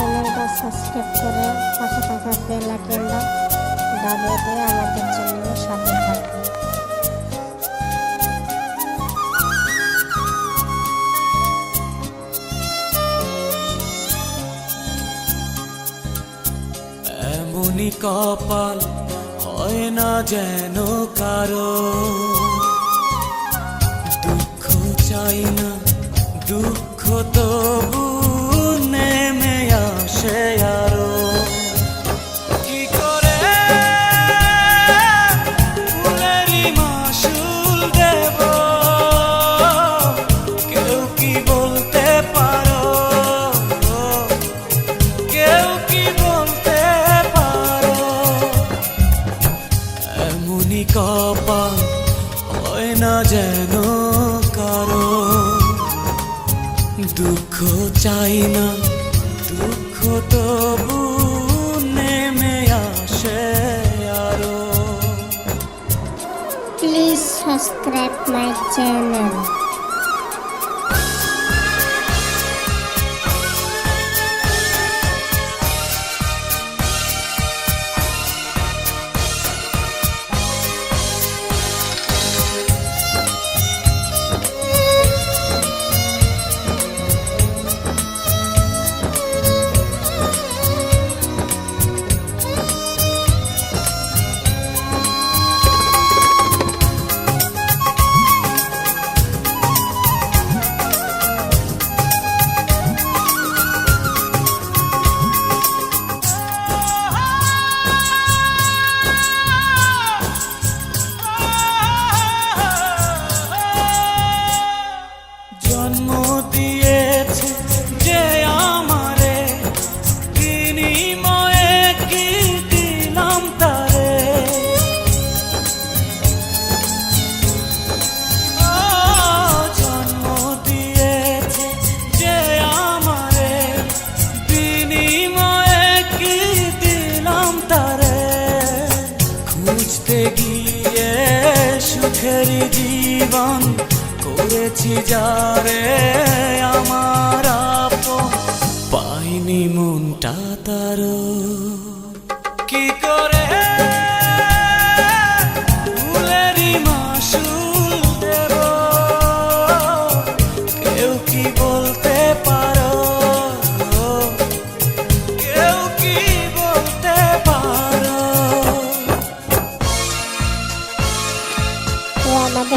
Subscribe করে পাশে থাকা বেল আইকনটা দাবিয়ে দিয়ে আমাদের চ্যানেলের সাথে থাকবে এমনই কপাল হয় না যেন কারও। দুঃখ চাই না, দুঃখ তবু এমনই কপা হয় না যেন কারও। দুঃখ চাই না, দুঃখ তবু নেমে আসে আরও। প্লিজ সাবস্ক্রাইব মাই চ্যানেল সুখের জীবন করেছি যারে আমার পাইনি মনটা তার কি করে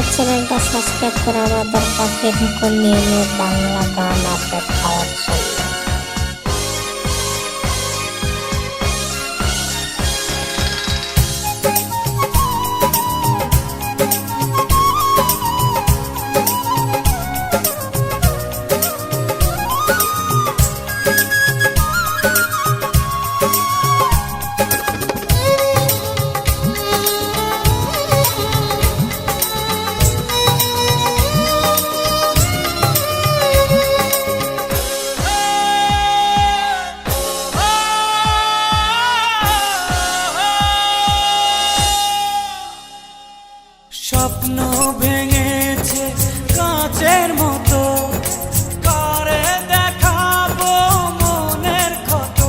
আমাদের চ্যানেলটা সাবস্ক্রাইব করে আমার দরকার নিয়ে বাংলা গান আপডেট পাওয়ার জন্য। স্বপ্ন ভেঙেছে কাঁচের মতো। কারে দেখাবো মনের ক্ষত?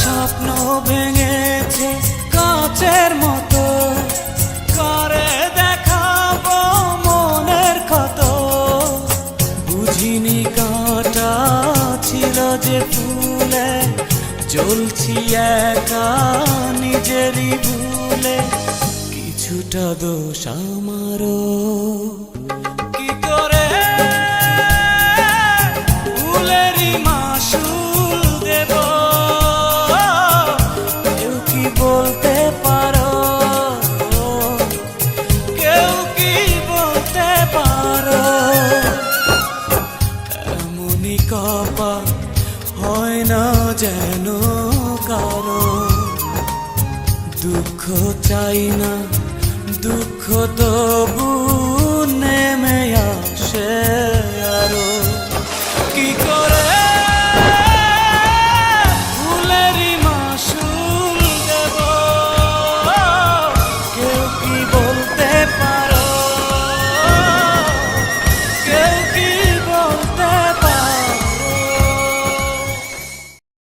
স্বপ্ন ভেঙেছে কাঁচের মতো। কারে দেখাবো মনের ক্ষত? বুঝিনি কাঁটা ছিল যে ফুলে চলছি একা নিজেরই ভুলে। কিছুটা দোষ আমারও। কি করে? ফুলেরই মাসুল দেব। কেউ কি বলতে পারো? কেউ কি বলতে পারো? এমনই কপা হয় না যেন। দুঃখ চাই না দুঃখ তবু নেমে আসে।